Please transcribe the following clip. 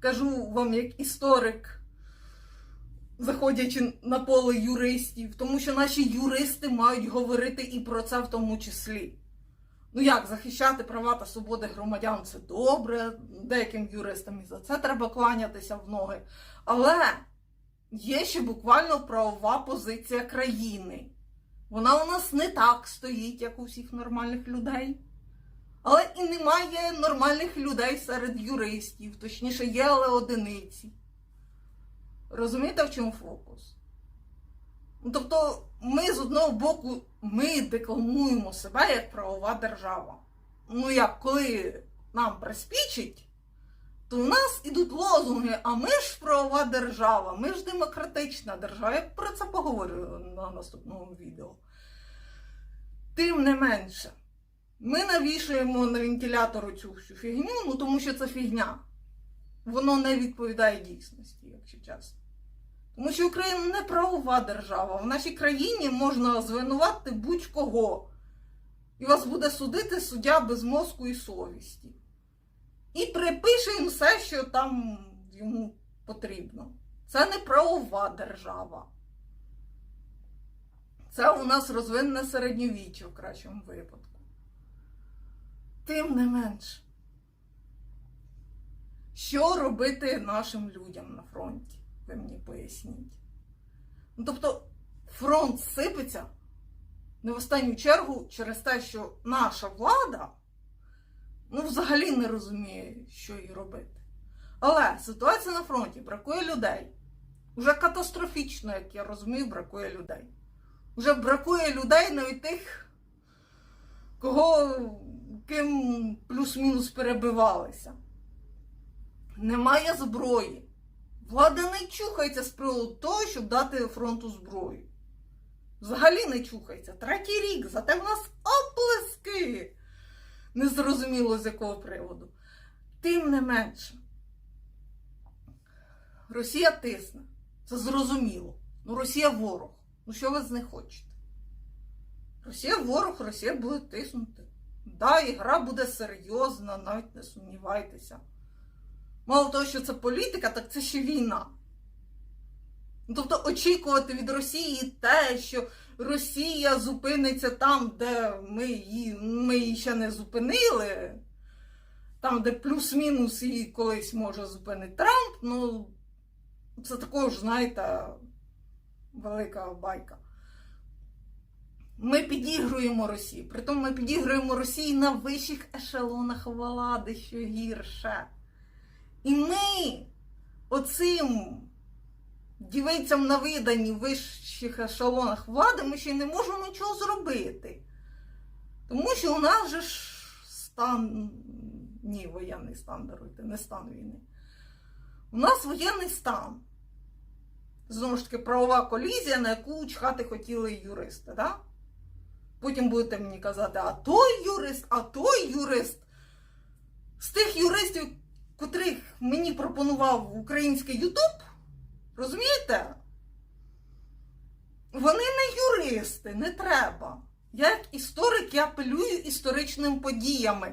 кажу вам як історик, заходячи на поле юристів, тому що наші юристи мають говорити і про це в тому числі. Ну як захищати права та свободи громадян це добре, деяким юристам і за це треба кланятися в ноги. Але є ще буквально правова позиція країни. Вона у нас не так стоїть, як у всіх нормальних людей. Але і немає нормальних людей серед юристів, точніше, є, але одиниці. Розумієте, в чому фокус? Ну, Тобто, ми з одного боку ми декламуємо себе як правова держава. Ну як, коли нам приспічить, то у нас ідуть лозунги, а ми ж правова держава, ми ж демократична держава. Я про це поговорю на наступному відео. Тим не менше, ми навішуємо на вентилятор цю всю фігню, ну тому що це фігня. Воно не відповідає дійсності, якщо чесно. Тому що Україна не правова держава. В нашій країні можна звинувати будь-кого. І вас буде судити суддя без мозку і совісті. І припише їм все, що там йому потрібно. Це не правова держава. Це у нас розвинне середньовіччя в кращому випадку. Тим не менш, що робити нашим людям на фронті? Ви мені поясніть. Ну, тобто, фронт сипеться не в останню чергу через те, що наша влада ну, взагалі не розуміє, що їй робити. Але ситуація на фронті бракує людей. Уже катастрофічно, як я розумію, бракує людей. Уже бракує людей навіть тих, кого ким плюс-мінус перебивалися. Немає зброї. Влада не чухається з приводу того, щоб дати фронту зброю. Взагалі не чухається. Третій рік, зате в нас оплески. Незрозуміло з якого приводу. Тим не менше, Росія тисне. Це зрозуміло. Ну, Росія ворог. Ну що ви з них хочете? Росія ворог, Росія буде тиснути. Да, гра буде серйозна, навіть не сумнівайтеся. Мало того, що це політика, так це ще війна. Ну, Тобто очікувати від Росії те, що Росія зупиниться там, де ми її, ми її ще не зупинили, там, де плюс-мінус її колись може зупинити Трамп, ну це також, знаєте, велика байка. Ми підігруємо Росії. Притому ми підігруємо Росії на вищих ешелонах влади, що гірше. І ми оцим дівицям на видані вищих ешелонах влади ми ще й не можемо нічого зробити. Тому що у нас же ж стан, ні, воєнний стан даруйте, не стан війни. У нас воєнний стан. Знову ж таки, правова колізія, на яку чхати хотіли юристи. Да? Потім будете мені казати, а той юрист, а той юрист. З тих юристів, котрих мені пропонував український Ютуб, розумієте? Вони не юристи, не треба. Як історик, я апелюю історичними подіями.